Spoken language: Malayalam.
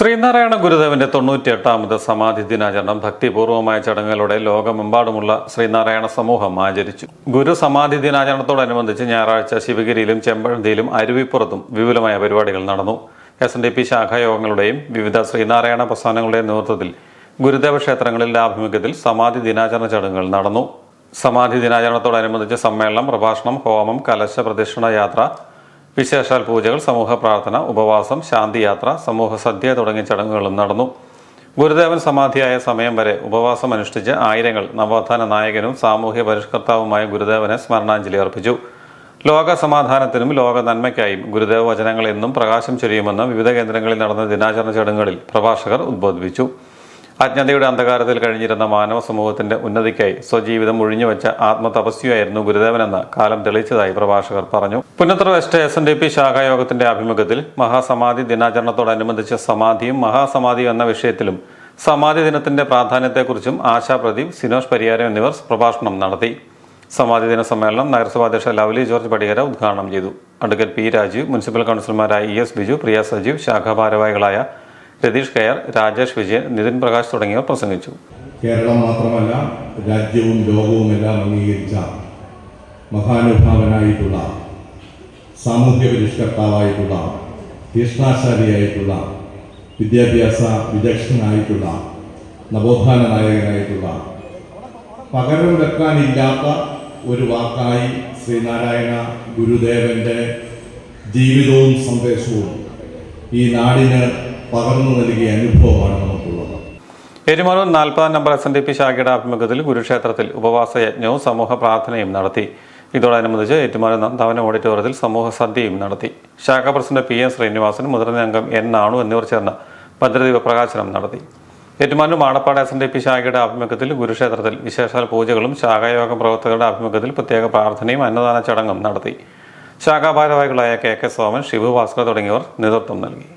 ശ്രീനാരായണ ഗുരുദേവന്റെ തൊണ്ണൂറ്റിയെട്ടാമത് സമാധി ദിനാചരണം ഭക്തിപൂർവമായ ചടങ്ങുകളോടെ ലോകമെമ്പാടുമുള്ള ശ്രീനാരായണ സമൂഹം ആചരിച്ചു. ഗുരു സമാധി ദിനാചരണത്തോടനുബന്ധിച്ച് ഞായറാഴ്ച ശിവഗിരിയിലും ചെമ്പഴന്തിയിലും അരുവിപ്പുറത്തും വിപുലമായ പരിപാടികൾ നടന്നു. എസ് എൻ ഡി പി ശാഖായോഗങ്ങളുടെയും വിവിധ ശ്രീനാരായണ പ്രസ്ഥാനങ്ങളുടെയും നേതൃത്വത്തിൽ ഗുരുദേവ ക്ഷേത്രങ്ങളിലെ ആഭിമുഖ്യത്തിൽ സമാധി ദിനാചരണ ചടങ്ങുകൾ നടന്നു. സമാധി ദിനാചരണത്തോടനുബന്ധിച്ച് സമ്മേളനം പ്രഭാഷണം ഹോമം കലശ പ്രദക്ഷിണ യാത്ര വിശേഷാൽ പൂജകൾ സമൂഹ പ്രാർത്ഥന ഉപവാസം ശാന്തിയാത്ര സമൂഹ സദ്യ തുടങ്ങിയ ചടങ്ങുകളും നടന്നു. ഗുരുദേവൻ സമാധിയായ സമയം വരെ ഉപവാസം അനുഷ്ഠിച്ച് ആയിരങ്ങൾ നവോത്ഥാന നായകനും സാമൂഹ്യ പരിഷ്കർത്താവുമായ ഗുരുദേവനെ സ്മരണാഞ്ജലി അർപ്പിച്ചു. ലോക സമാധാനത്തിനും ലോക നന്മയ്ക്കായും ഗുരുദേവ വചനങ്ങൾ എന്നും പ്രകാശം ചൊരിയുമെന്ന് വിവിധ കേന്ദ്രങ്ങളിൽ നടന്ന ദിനാചരണ ചടങ്ങുകളിൽ പ്രഭാഷകർ ഉദ്ബോധിപ്പിച്ചു. അജ്ഞതയുടെ അന്ധകാരത്തിൽ കഴിഞ്ഞിരുന്ന മാനവ സമൂഹത്തിന്റെ ഉന്നതിക്കായി സ്വജീവിതം ഒഴിഞ്ഞുവെച്ച ആത്മതപസ്വിയായിരുന്നു ഗുരുദേവനെന്ന് കാലം തെളിയിച്ചതായി പ്രഭാഷകർ പറഞ്ഞു. Punnathra west S N D P ശാഖായോഗത്തിന്റെ ആഭിമുഖ്യത്തിൽ മഹാസമാധി ദിനാചരണത്തോടനുബന്ധിച്ച സമാധിയും മഹാസമാധിയും എന്ന വിഷയത്തിലും സമാധി ദിനത്തിന്റെ പ്രാധാന്യത്തെക്കുറിച്ചും ആശാ പ്രദീപ് സിനോഷ് പരിയാരം എന്നിവർ പ്രഭാഷണം നടത്തി. സമാധി ദിന സമ്മേളനം നഗരസഭാ അധ്യക്ഷ ലവ്ലി ജോർജ് പടികര ഉദ്ഘാടനം ചെയ്തു. അഡ്വക്കേറ്റ് പി രാജീവ് മുനിസിപ്പൽ കൗൺസിലർമാരായ ഇ എസ് ബിജു പ്രിയ സജീവ് ശാഖാ ഭാരവാഹികളായ രതീഷ് കയർ രാജേഷ് വിജയൻ നിതിൻ പ്രകാശ് തുടങ്ങിയവർ പ്രസംഗിച്ചു. കേരളം മാത്രമല്ല രാജ്യവും ലോകവും എല്ലാം അംഗീകരിച്ച മഹാനുഭാവനായിട്ടുള്ള സാമൂഹ്യ പരിഷ്കർത്താവായിട്ടുള്ള തീഷ്ണാശാലിയായിട്ടുള്ള വിദ്യാഭ്യാസ വിദഗ്ധനായിട്ടുള്ള നവോത്ഥാന നായകനായിട്ടുള്ള പകരം വെക്കാനില്ലാത്ത ഒരു വാക്കായി ശ്രീനാരായണ ഗുരുദേവന്റെ ജീവിതവും സന്ദേശവും ഈ നാടിന് പകർന്നു നൽകിയ അനുഭവമാണ് നമുക്കുള്ളത്. പെരുമാറൂർ നാൽപ്പതാം number S N D P ശാഖയുടെ ആഭിമുഖ്യത്തിൽ കുരുക്ഷേത്രത്തിൽ ഉപവാസ യജ്ഞവും സമൂഹ പ്രാർത്ഥനയും നടത്തി. ഇതോടനുബന്ധിച്ച് ഏറ്റുമാനൂർ നന്ദവന ഓഡിറ്റോറിയത്തിൽ സമൂഹ സദ്യയും നടത്തി. ശാഖ പ്രസിഡന്റ് പി എൻ ശ്രീനിവാസൻ മുതിർന്ന അംഗം എൻ നാണു എന്നിവർ ചേർന്ന് ഭദ്രദീപ പ്രകാശനം നടത്തി. Ettumanoor Madappad S N D P ശാഖയുടെ ആഭിമുഖ്യത്തിൽ ഗുരുക്ഷേത്രത്തിൽ വിശേഷാൽ പൂജകളും ശാഖായോഗ പ്രവർത്തകരുടെ ആഭിമുഖ്യത്തിൽ പ്രത്യേക പ്രാർത്ഥനയും അന്നദാന ചടങ്ങും നടത്തി. ശാഖാഭാരവാഹികളായ കെ കെ സോമൻ ഷിബു ഭാസ്കർ തുടങ്ങിയവർ നേതൃത്വം നൽകി.